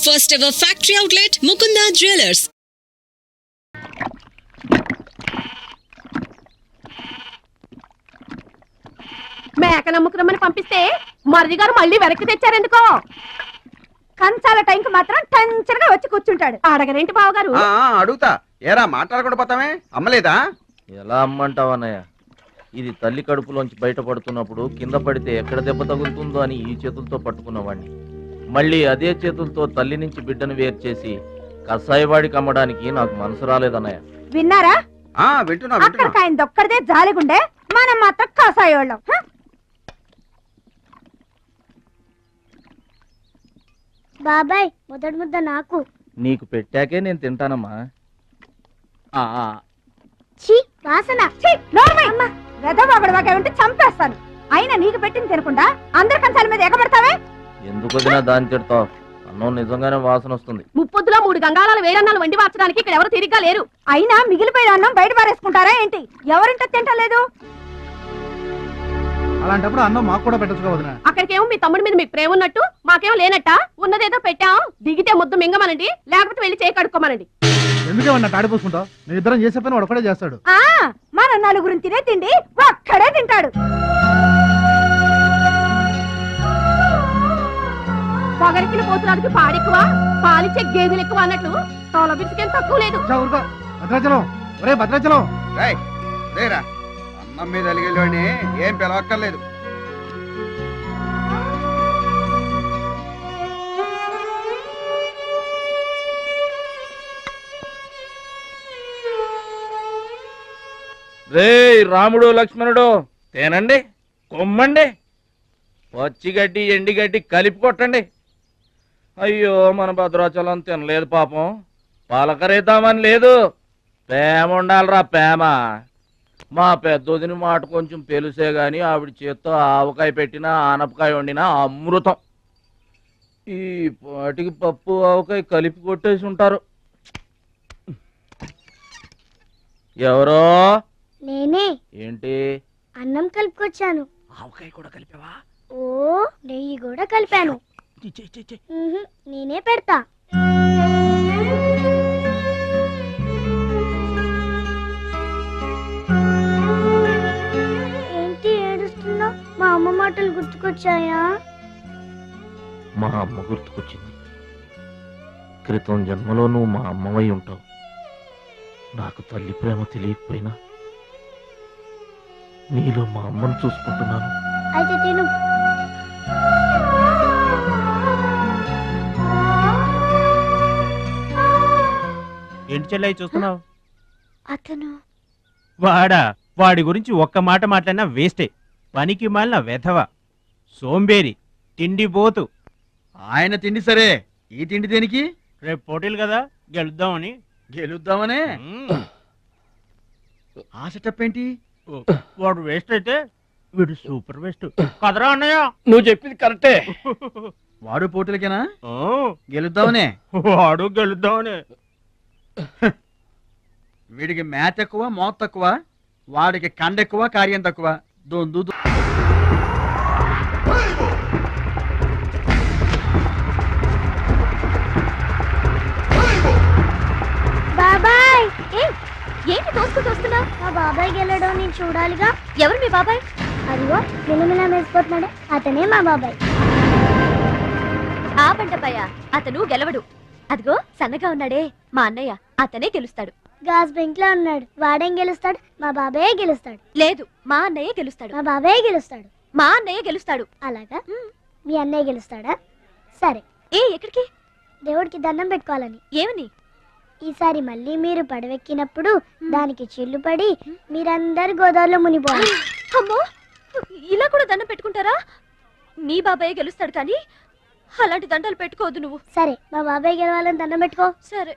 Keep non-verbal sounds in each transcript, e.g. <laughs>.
First ever factory outlet, Mukunda Jewelers. మేక నమ్ముకురమ్మని పంపిస్తే మరిది గారు మళ్ళీ వెనక్కి తెచ్చారెందుకో? కంచాల టైంకి మాత్రం టెన్షన్గా వచ్చి కూర్చుంటాడు. అడగరేంటి బావగారు? ఆ, ఆ, అడుగుతా. ఏరా మాట్లాడకుండా పోతామే? అమ్మలేదా? ఎలా అమ్మంటావు అన్నయ్య? ఇది తల్లి కడుపులోంచి బయటపడుతున్నప్పుడు కింద పడితే ఎక్కడ దెబ్బ తగులుతుందో అని ఈ చేతులతో పట్టుకున్నవాడిని మళ్ళీ అదే చేతులతో తల్లి నుంచి బిడ్డను వేరు చేసి కసాయివాడికి అమ్మడానికి నాకు మనసు రాలేదన్నయ్య విన్నారా? ఆ వింటున్నా వింటున్నా. అక్కడికి ఆయన దొక్కడిదే జాలిగుండే మనం మాత్రం కాసాయోళ్ళం హ? బాబాయ్ మొదటి ముద్ద నాకు. నీకు పెట్టాకే నేను తింటానమ్మా. ఆ, ఆ, ఛీ వాసన. ఛీ, నోర్మై! వెధవబడి వాగే ఉంటే చంపేస్తాను. అయినా నీకు పెట్టింది తినకుండా అందరి కంచాల మీద ఎగబడతావే? ఎందుకు వదినా దాన్ని తిడతావు? అన్నం నిజంగానే వాసన వస్తుంది. ముప్పొద్దులో మూడు గంగాళాల వేడన్నాలు వండి మార్చడానికి ఇక్కడ ఎవరు తిరిగ్గా లేరు. అయినా మిగిలిపోయిన అన్నం బయట పారేసుకుంటారా ఏంటి? ఎవరింట తింటలేదు? అలాంటప్పుడు అన్నం మాకు కూడా పెట్టచ్చు వదిన. అక్కడికేమో మీ తమ్ముడి మీద మీకు ప్రేమ ఉన్నట్టు మాకేమో లేనట్ట? ఉన్నదేదో పెట్టాం దిగితే ముద్దు మింగమనండి లేకపోతే వెళ్ళి చేయి కడుక్కోమనండి. ఎందుకే వాడిని తాడిపోసుకుంటావు నేను ఇద్దరం చేసే పని వాడు ఒకటే చేస్తాడు. ఆ మన నలుగురిని తినే తిండి ఒక్కడే తింటాడు. పొగరికిన పోతురానికి పాడెక్కువ పాలిచ్చే గేదెలు ఎక్కువ అన్నట్లు తోల బిడ్డకేం తక్కువ లేదు. ఊరుకో. భద్రాచలం. ఒరే భద్రాచలం. రేయ్, రేరా అన్నం మీద అలిగేలోని ఏం పిలవక్కర్లేదు. రే రాముడు లక్ష్మణుడు తేనండి కొమ్మండి. పచ్చిగడ్డి ఎండిగడ్డి కలిపి కొట్టండి. అయ్యో మన భద్రాచలం తినలేదు పాపం. పలకరేద్దామని లేదు. ప్రేమ ఉండాలిరా ప్రేమ. మా పెద్దోదిని మాట కొంచెం పెలుసే గాని ఆవిడ చేత్తో ఆవకాయ పెట్టినా ఆనపకాయ వండినా అమృతం. ఈ పాటికి పప్పు ఆవకాయ కలిపి కొట్టేసి ఉంటారు. ఎవరో? నేనే. ఏంటి? అన్నం కలుపుకొచ్చాను. ఆవకాయ కూడా కలిపావా? ఓ నెయ్యి కూడా కలిపాను. నేనే పెడతా. ఏంటి ఏడుస్తున్నావు? మా అమ్మ మాటలు గుర్తుకొచ్చాయా? మా అమ్మ గుర్తుకొచ్చింది. క్రితం జన్మలో నువ్వు మా అమ్మవై ఉంటావు. నాకు తల్లి ప్రేమ తెలియకపోయినా నీలో మా అమ్మను చూసుకుంటున్నాను. అయితే తిను. ఏంటి చెల్లయ్య చూస్తున్నావు? అతను వాడా వాడి గురించి ఒక్క మాట మాట్లాడినా వేస్టే. పనికి మాలిన వెధవ సోంబేరి తిండి పోతు ఆయన తిండి సరే. ఈ తిండి దేనికి? రేపు పోటీలు కదా గెలుద్దామని. గెలుద్దామనే? మ్మ్. ఆ సెటప్ ఏంటి వాడు వేస్ట్ అయితే వీడు సూపర్ వేస్ట్. కదరా అన్నయ్య? నువ్వు చెప్పింది కరెక్టే. <laughs> వాడు పోటీలకేనా? ఓ, గెలుద్దామనే? వాడు గెలుద్దామని. వీడికి మ్యాథ్ ఎక్కువ మోత్ తక్కువ వాడికి కండ ఎక్కువ కార్యం తక్కువ. దొందు బాబాయ్! ఏంటి తోసుకుంటూ వస్తున్నావు మా బాబాయ్ గెలడం నేను చూడాలిగా. ఎవరు మీ బాబాయ్? అదిగో మిలమిలా మెరిసిపోతున్నాడు. అతనే మా బాబాయ్. ఆ బండపయ్య అతను గెలవడు. అదిగో సన్నగా ఉన్నాడే. మా అన్నయ్య అతనే గెలుస్తాడు. గాజ్ బెంక్లో ఉన్నాడు. వాడేం గెలుస్తాడు? మా బాబాయే గెలుస్తాడు. లేదు మా అన్నయ్య గెలుస్తాడు. మా బాబాయే గెలుస్తాడు. మా అన్నయ్య గెలుస్తాడు. అలాగా? మీ అన్నయ్య గెలుస్తాడా? సరే. ఏ ఎక్కడికి? దేవుడికి దండం పెట్టుకోవాలని. ఏమని? ఈసారి మళ్ళీ మీరు పడవెక్కినప్పుడు దానికి చిల్లు పడి మీరందరు గోదావరిలో మునిపోవాలి అమ్మో ఇలా కూడా దండం పెట్టుకుంటారా? మీ బాబాయ్ గెలుస్తాడు కానీ అలాంటి దండాలు పెట్టుకోవద్దు నువ్వు. సరే మా బాబాయ్ గెలవాలని దండం పెట్టుకో. సరే.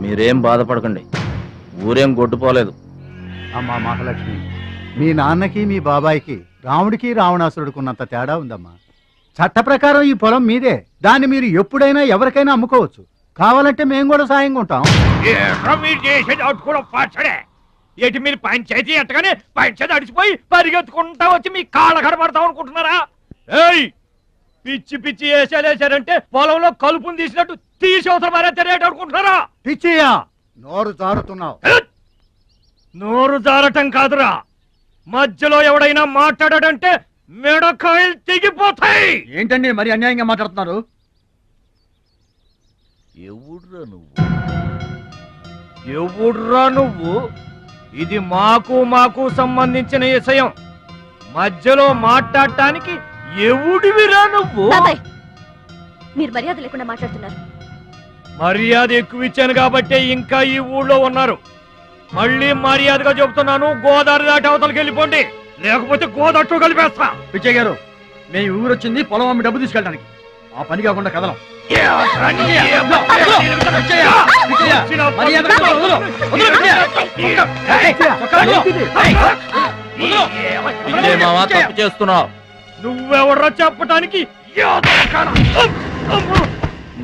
మీరేం బాధపడకండి. ఊరేం గొడ్డుపోలేదు. అమ్మా మహాలక్ష్మి మీ నాన్నకి మీ బాబాయికి రాముడికి రావణాసురుడుకున్నంత తేడా ఉందమ్మా. చట్ట ప్రకారం ఈ పొలం మీదే. దాన్ని మీరు ఎప్పుడైనా ఎవరికైనా అమ్ముకోవచ్చు. కావాలంటే మేము కూడా సాయంగా ఉంటాం. ఏట్రా మీరు పంచాయతీ ఎట్టగానే పంచాయతీ అడిచిపోయి పరిగెత్తుకుంటా వచ్చి మీ కాళ్ళ కడబడతాం అనుకుంటున్నారా? ఏయ్! పిచ్చి పిచ్చి వేసాలేసారంటే పొలంలో కలుపుని తీసినట్టు తీసి అవసరం మరే తెలియట అనుకుంటున్నారా పిచ్చియా నోరు జారుతున్నావు. నోరు జారటం కాదురా. మధ్యలో ఎవడైనా మాట్లాడాడంటే మెడకాయలు తెగిపోతాయి. ఏంటండి మరి అన్యాయంగా మాట్లాడుతున్నారు? ఎవడ్రా నువ్వు? ఎవడ్రా నువ్వు? ఇది మాకు మాకు సంబంధించిన విషయం. మధ్యలో మాట్లాడటానికి ఎవడివిరా నువ్వు? మీరు మర్యాద లేకుండా మాట్లాడుతున్నారు. మర్యాద ఎక్కువ ఇచ్చాను కాబట్టే ఇంకా ఈ ఊళ్ళో ఉన్నారు మళ్ళీ మర్యాదగా చెబుతున్నాను గోదావరి దాటి అవతలకి వెళ్ళిపోండి లేకపోతే గోదట్టు కలిపేస్తా పిచ్చయ్య గారు మేము ఈ ఊరు వచ్చింది పొలం అమ్మి డబ్బు తీసుకెళ్ళడానికి ఆ పని కాకుండా కదలం నువ్వెవర్రా చెప్పటానికి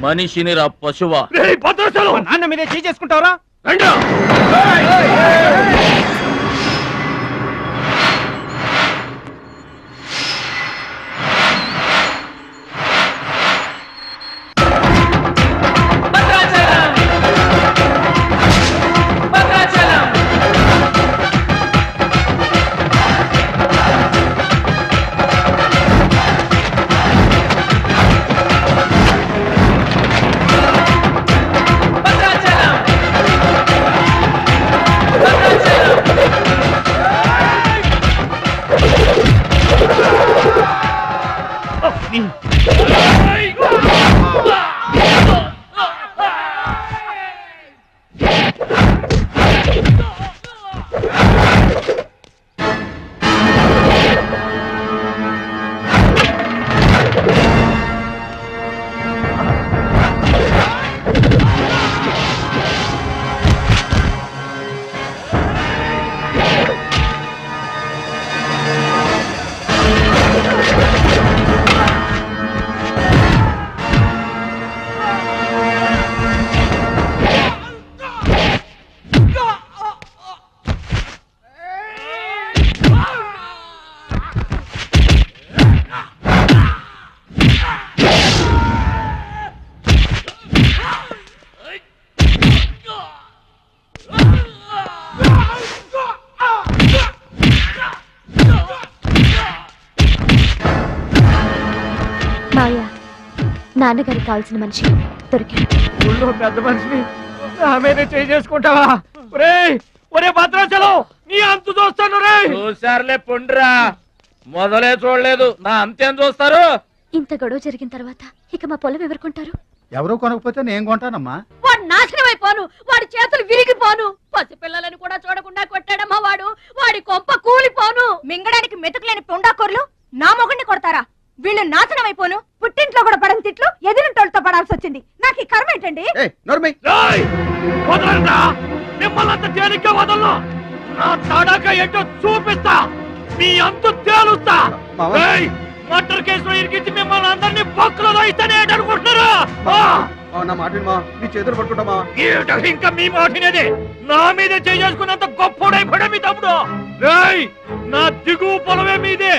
మనిషిని రా పశువా. నాన్న మీదే చేసుకుంటావరా? నాన్నగారికి కావాల్సిన మనిషి దొరికాడు. ఊళ్ళో పెద్ద మనిషిని నా మీద చేసుకుంటావా? ఒరే ఒరే భద్రాచలం నీ అంతు చూస్తాను రే చూసారులే పొండ్రా. మొదలే చూడలేదు. నా అంతేం చూస్తారు? ఇంత గొడవ జరిగిన తర్వాత ఇక మా పొలం ఎవరు కొంటారు ఎవరో కొనకపోతే నేను కొంటానమ్మా. వాడు నాశనం అయిపోను వాడి చేతులు విరిగిపోను పసిపిల్లలను కూడా చూడకుండా కొట్టాడమ్మా వాడు. వాడి కొంప కూలిపోను. మింగడానికి మెతుకులేని పొండాకూరలు వదలను. నా తడక ఏంటో చూపిస్తా. మీ అంతు తేలుస్తా! మర్డర్ కేసులో ఇరికించి మిమ్మల్ని అందరినీ పక్కలో దోయిస్తానే అనుకుంటున్నారా? నా మాట విను మా నీ చేతులు పట్టుకుంటామా? ఈట ఇంకా మీ మాటినది. నా మీద చేసుకున్నంత గొప్పోడైపోయా మీ తమ్ముడు. రేయ్ నా దిగువ పొలమే మీదే.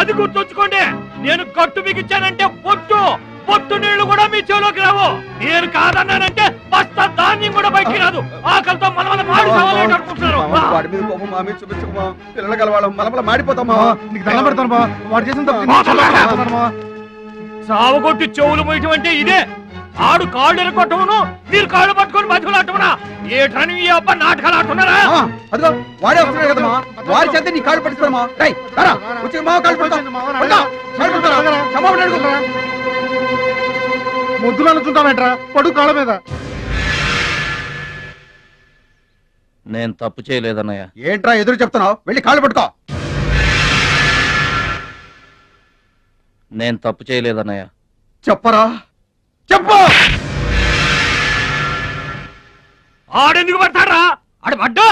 అది గుర్తుంచుకోండి నేను కట్టు బిగించానంటే పొట్టు పొట్టు నీళ్ళు కూడా మీ చెవులోకి రావు. నేను కాదన్నానంటే బస్తా ధాన్యం కూడా బయటికి రాదు. ఆకలితో మన వల్ల మాడి చావాలని అనుకుంటున్నారు. మామ, వాడి మీద కోపం మా మీద చూపించకమా పిల్లలు కలవాళ్ళం మలమల మాడిపోతామా నీకు దండం పెడతాను బా వాడు చేసిన తప్పు సావగొట్టి చెవులు మొయటం అంటే ఇదే. ఆడు కాళ్ళు ఎరగొట్టమును మీరు కాళ్ళు పట్టుకొని బతుకులాటమునా ఏటని ఈ అబ్బ నాటకాలు ఆడుతున్నారా అదిగో వాడే వస్తున్నాడు కదమ్మా వాడి చేత నీ కాళ్ళు పట్టిస్తామా రై రా వచ్చి మా కాళ్ళు పడతాం. ముద్దులు అనుకుంటామేట్రా పడు కాళ్ళ మీద. నేను తప్పు చేయలేదన్నయ్య. ఏంట్రా ఎదురు చెప్తున్నావు? వెళ్ళి కాళ్ళు పట్టుకో. నేను తప్పు చేయలేదన్నయ్య. చెప్పరా? చెప్పు! ఆడెందుకు పడతారా ఆడు పడ్డా.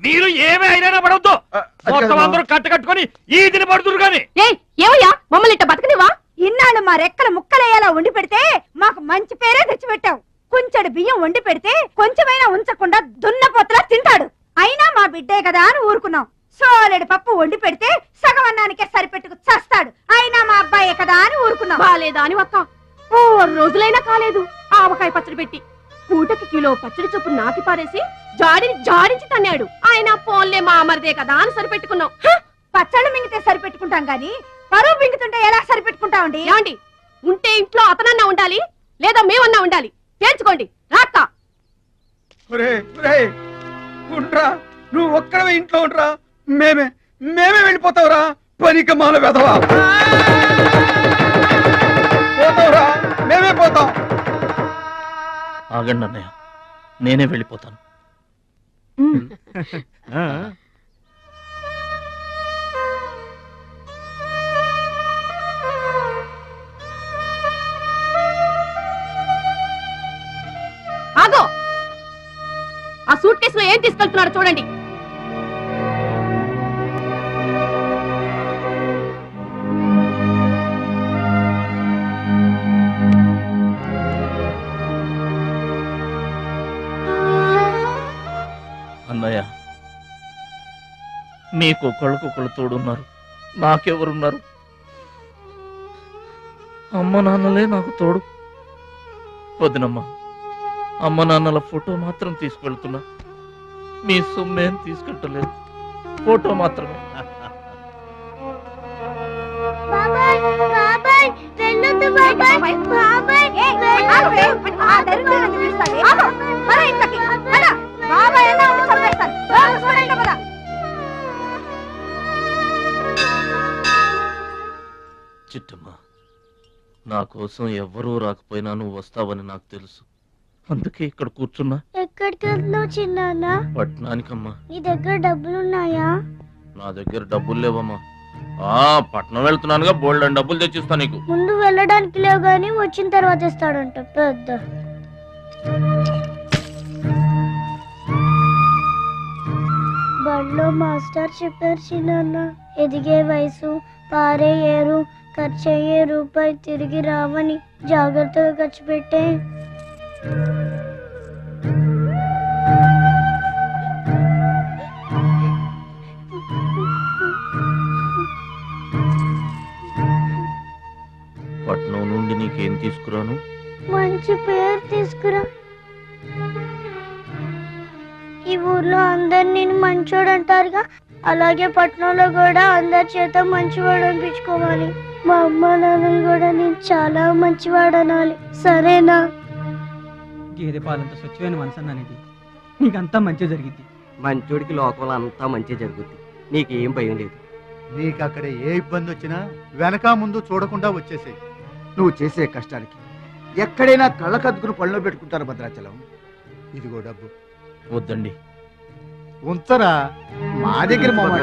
మీరు ఏమీ అయినా పడవద్దు. మొత్తం. అందరూ కట్ట కట్టుకొని ఈదిని పడుతురు ఏయ్ ఏమయ్యా? మమ్మల్ని ఇట్ట బతకనివా ఇన్నాళ్ళు మా రెక్కల ముక్కలయ్యేలా వండి పెడితే మాకు మంచి పేరే తెచ్చిపెట్టావు. కొంచెడు బియ్యం వండి పెడితే కొంచెమైనా ఉంచకుండా దున్నపోతలా తింటాడు. అయినా మా బిడ్డే కదా అని ఊరుకున్నాం. సోలెడు పప్పు వండి పెడితే సగం అన్నానికే సరిపెట్టుకు చస్తాడు. అయినా మా అబ్బాయే కదా అని ఊరుకున్నాం. బాలేదా అని ఒక్క ఓ రోజులైనా కాలేదు. ఆవకాయ పచ్చడి పెట్టి పూటకి కిలో పచ్చడి చొప్పు నాకి పారేసి జాడిని జాడించి తన్నాడు. ఆయన పోన్లే మా అమరదే కదా అని సరిపెట్టుకున్నాం. పచ్చళ్ళు మింగితే సరిపెట్టుకుంటాం గాని పరువు మింగుతుంటే ఎలా సరిపెట్టుకుంటామండి? ఏమండి? ఉంటే ఇంట్లో అతనన్నా ఉండాలి లేదా మేమన్నా ఉండాలి? తేల్చుకోండి. ఒరే ఉండ్రా. నువ్వు ఒక్కడవే ఇంట్లో ఉండ్రా. మేమే మేమే వెళ్ళిపోతావురా. పనిక మాల వెధవా. పోతావురా. మేమే పోతాం. ఆగండి అన్నయ్య. నేనే వెళ్ళిపోతాను. ఏం తీసుకెళ్తున్నారో చూడండి. అన్నయ్య మీకు ఒకళ్ళకొకళ్ళు తోడున్నారు. నాకెవరున్నారు? అమ్మ నాన్నలే నాకు తోడు. వదినమ్మా అమ్మ నాన్నల ఫోటో మాత్రం తీసుకెళ్తున్నా. మీ సొమ్మేం తీసుకెళ్ళలేదు ఫోటో మాత్రమే. బాబాయ్ బాబాయ్ వెళ్ళొద్దు బాబాయ్. బాబాయ్ చిట్టమ్మ నా కోసం ఎవ్వరూ రాకపోయినా నువ్వు వస్తావని నాకు తెలుసు. అందుకే ఇక్కడ కూర్చున్నా. ఎక్కడికి వెళ్తున్నావు చిన్నాన్న? పట్టణానికమ్మా నీ దగ్గర డబ్బులున్నాయా? నా దగ్గర డబ్బులు లేవమ్మా. ఆ పట్నం వెళ్తున్నానుగా బోల్డ్ అని డబ్బులు తెచ్చిస్తా నీకు. ముందు వెళ్ళడానికి లేవు గానీ వచ్చిన తర్వాత ఇస్తాడంట పెద్ద. బడిలో మాస్టర్ చెప్పారు చిన్నాన్న ఎదిగే వయసు పారే ఏరు ఖర్చు అయ్యే రూపాయి తిరిగి రావని జాగ్రత్తగా ఖర్చు పెట్టే. నీకేం తీసుకురాను? మంచి పేరు తీసుకురా. ఈ ఊర్లో అందరు నేను మంచోడు అంటారుగా. అలాగే పట్టణంలో కూడా అందరి చేత మంచివాడు అనిపించుకోవాలి. మా అమ్మ నాన్నలు కూడా నేను చాలా మంచివాడు అనాలి సరేనా? గేదె పాలంత స్వచ్ఛమైన మనసు అన్నానికి నీకంతా మంచి జరిగింది మంచోడికి లోకంలో అంతా మంచి జరుగుద్ది. నీకేం భయం లేదు. నీకు అక్కడ ఏ ఇబ్బంది వచ్చినా వెనక ముందు చూడకుండా వచ్చేసేయ్. నువ్వు చేసే కష్టానికి ఎక్కడైనా కళ్ళకద్దుకుని పళ్ళలో పెట్టుకుంటారు భద్రాచలం. ఇదిగో డబ్బు. వద్దండి. ఉంచరా? మా దగ్గర మొహమాట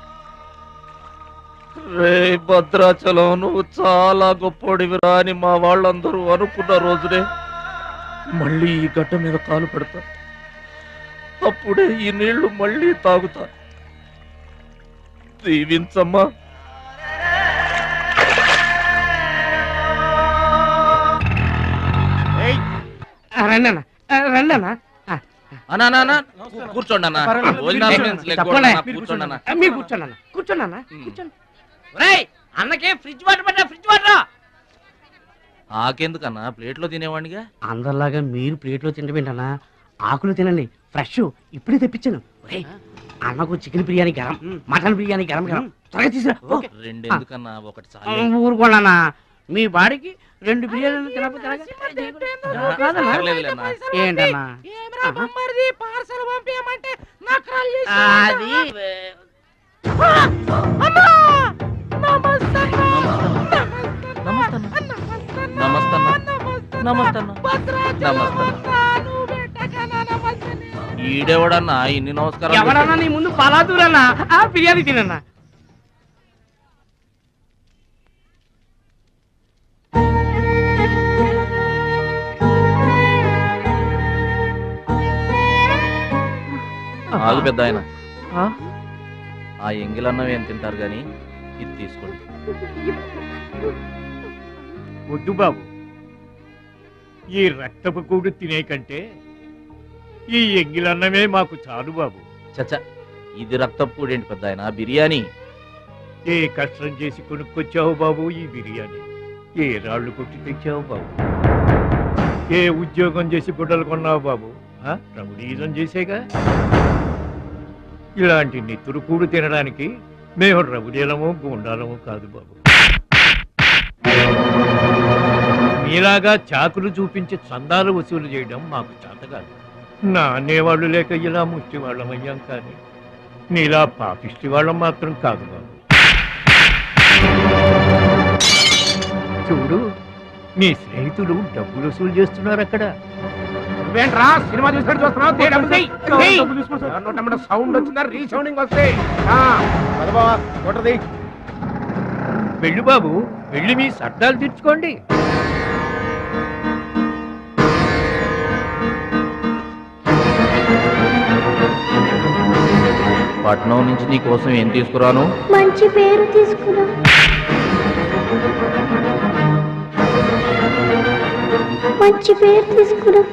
రే భద్రాచలం నువ్వు చాలా గొప్పోడివిరా అని మా వాళ్ళందరూ అనుకున్న రోజునే మళ్ళీ ఈ గడ్డ మీద కాలు పెడతా. అప్పుడే ఈ నీళ్ళు మళ్ళీ తాగుతా. దీవించమ్మా. రండి అన్న రండి అన్న అన్నా, కూర్చోండి అన్న. కూర్చోండి అన్న. కూర్చోండి అన్న. కూర్చోండి అన్న. కూర్చోండి. ఒరేయ్ అన్నకే ఫ్రిడ్జ్ వాటర్ పెట్టా ఫ్రిడ్జ్ వాటర్? ఆకెందుకన్నా? ప్లేట్లో తినేవాడిగా అందరిలాగా మీరు ప్లేట్లో తినబెంటన్నా ఆకులు తినండి ఫ్రెష్. ఇప్పుడే తెప్పించాను. ఒరేయ్, అన్నకు చికెన్ బిర్యానీ గరం మటన్ బిర్యానీ గరం గరం. త్వరగా తీసుకురా ఓకే. రెండు ఎందుకన్నా ఒకటి ఆ, చాలు. ఊరుకోండి మీ బాడీకి రెండు బిర్యానీలు తినకపోతే ఎలాగా? కాదన్నా? పర్లేదులే అన్న. ఏంటన్నా? అది. నమస్తే ఈడెవడన్నా ఇన్ని నమస్కారాలు ఎవడన్నా నీ ముందు పలాదూరన్నా? ఆ బిర్యానీ తినన్నా. ఆగు పెద్ద ఆయన ఆ? ఆ ఎంగిలన్నం ఏం తింటారు గాని? ఇది తీసుకోండి. వద్దు బాబు. ఈ రక్తపు కూడు తినే కంటే ఈ ఎంగిలన్నమే మాకు చాలు బాబు. చచ్చ ఇది రక్తపు ఏంటి పెద్ద ఆయన బిర్యానీ. ఏ కష్టం చేసి కొనుక్కొచ్చావు బాబు ఈ బిర్యానీ? ఏ రాళ్ళు కొట్టి తెచ్చావు బాబు? ఏ ఉద్యోగం చేసి గుడ్డలు కొన్నావు బాబు? రమణీయం చేసేగా? ఇలాంటి నెత్తురు కూడు తినడానికి మేము రవుడీలము గుండాలము కాదు బాబు. మీలాగా చాకులు చూపించి చందాలు వసూలు చేయడం మాకు చేత కాదు. నా అనేవాళ్ళు లేక ఇలా ముష్టి వాళ్ళం అయ్యాం కానీ నీలా పాపిష్టి వాళ్ళం మాత్రం కాదు బాబు. చూడు నీ స్నేహితులు డబ్బులు వసూలు చేస్తున్నారు అక్కడ నువ్వేంట్రా? సినిమా చూసినట్టు చూస్తున్నావు సౌండ్ వచ్చిందా? రీసౌండింగ్ వస్తే. బావా, కొట్టది వెళ్ళు బాబు వెళ్ళి మీ సర్దాలు తీర్చుకోండి. పట్నం నుంచి నీ కోసం ఏం తీసుకురాను? మంచి పేరు తీసుకురా. మంచి పేరు తీసుకురా.